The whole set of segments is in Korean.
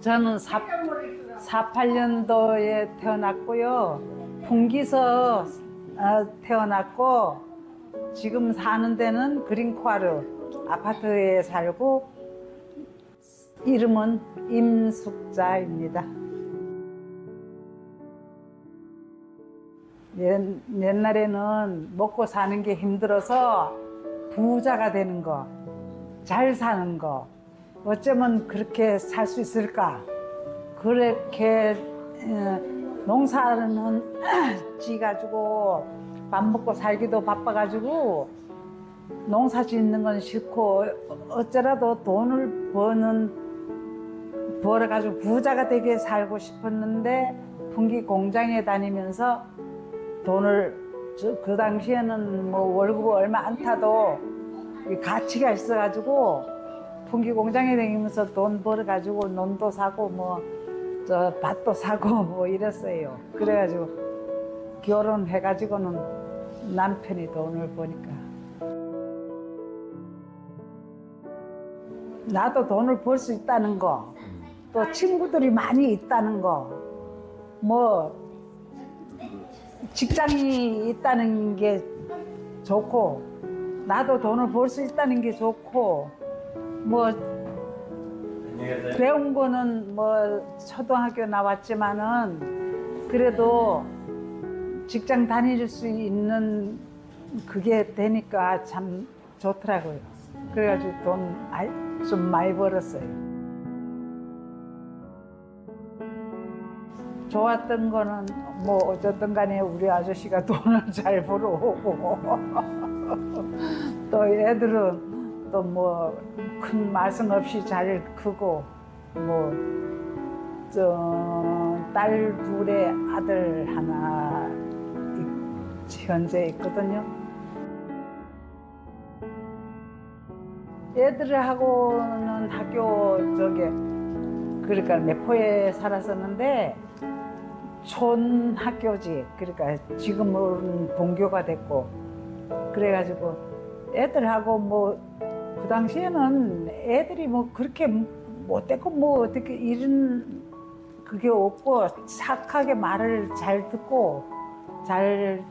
저는 4, 48년도에 태어났고요. 풍기서 어, 태어났고 지금 사는 데는 그린코아르 아파트에 살고 이름은 임숙자입니다. 옛, 옛날에는 먹고 사는 게 힘들어서 부자가 되는 거, 잘 사는 거, 어쩌면 그렇게 살 수 있을까? 그렇게 어, 농사는 지가지고 밥 먹고 살기도 바빠가지고 농사 짓는 건 싫고 어쩌라도 돈을 버는 벌어가지고 부자가 되게 살고 싶었는데 풍기 공장에 다니면서 돈을 저- 그 당시에는 뭐 월급 얼마 안 타도 이 가치가 있어가지고 풍기 공장에 다니면서 돈 벌어가지고 논도 사고 뭐 저 밭도 사고 뭐 이랬어요. 그래가지고 결혼해가지고는 남편이 돈을 버니까 나도 돈을 벌 수 있다는 거, 또 친구들이 많이 있다는 거, 뭐 직장이 있다는 게 좋고, 나도 돈을 벌 수 있다는 게 좋고, 뭐 배운 거는 뭐 초등학교 나왔지만은 그래도 직장 다닐 수 있는 그게 되니까 참 좋더라고요. 그래가지고 돈 좀 많이 벌었어요. 좋았던 거는 뭐 어쨌든 간에 우리 아저씨가 돈을 잘 벌어오고 또 애들은 또 뭐 큰 말씀 없이 잘 크고 뭐 뭐저딸 둘에 아들 하나 이- 현재 있거든요. 애들하고는 학교 저기 그러니까 매포에 살았었는데 촌 학교지 그러니까 지금은 본교가 됐고 그래가지고 애들하고 뭐 그 당시에는 애들이 뭐 그렇게 못됐고 뭐 어떻게 이런 그게 없고 착하게 말을 잘 듣고 잘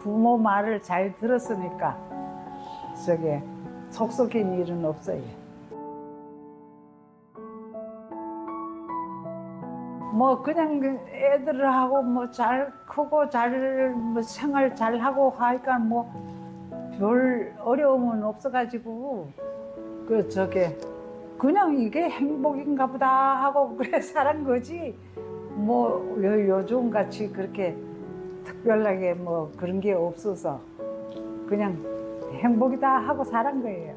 부모 말을 잘 들었으니까 저게 속속인 일은 없어요. 뭐 그냥 그 애들하고 뭐 잘 크고 잘 뭐 생활 잘 하고 하니까 뭐 별 어려움은 없어가지고 그 저게 그냥 이게 행복인가 보다 하고 그래 살은 거지 뭐 요, 요즘 같이 그렇게 특별하게 뭐 그런 게 없어서 그냥 행복이다 하고 살은 거예요.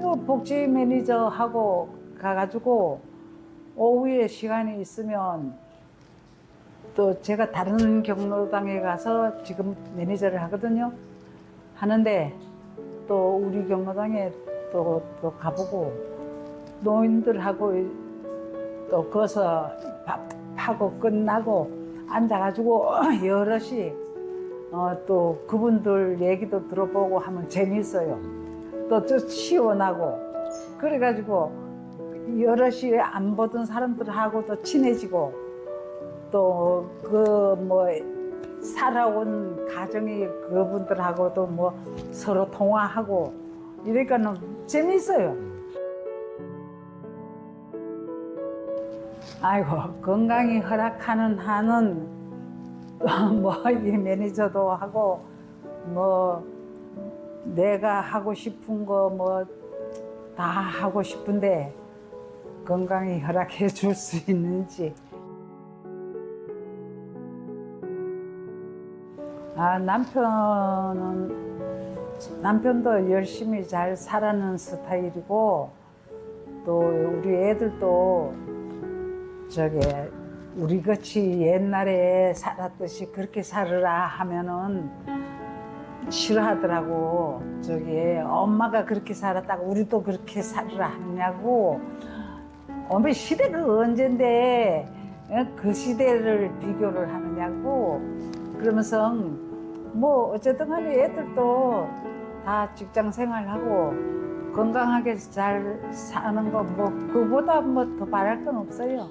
요 복지 매니저 하고 가가지고 오후에 시간이 있으면 또 제가 다른 경로당에 가서 지금 매니저를 하거든요. 하는데 또 우리 경로당에 또, 또 가보고 노인들하고 또 거기서 밥하고 끝나고 앉아가지고 여럿이 어, 또 그분들 얘기도 들어보고 하면 재밌어요. 또 좀 시원하고 그래가지고 여럿이 안 보던 사람들하고도 친해지고 또 그 뭐 살아온 가정이 그분들하고도 뭐 서로 통화하고 이러니까는 재밌어요. 아이고 건강이 허락하는 한은 뭐 이 매니저도 하고 뭐 내가 하고 싶은 거 뭐 다 하고 싶은데 건강이 허락해 줄 수 있는지 아 남편은 남편도 열심히 잘 살아는 스타일이고 또 우리 애들도 저게 우리 같이 옛날에 살았듯이 그렇게 살으라 하면은 싫어하더라고. 저기 엄마가 그렇게 살았다고 우리도 그렇게 살으라 하냐고. 어머 시대가 언젠데 어? 그 시대를 비교를 하느냐고. 그러면서 뭐 어쨌든 간에 애들도 다 직장 생활하고 건강하게 잘 사는 거 뭐 그보다 뭐 더 바랄 건 없어요.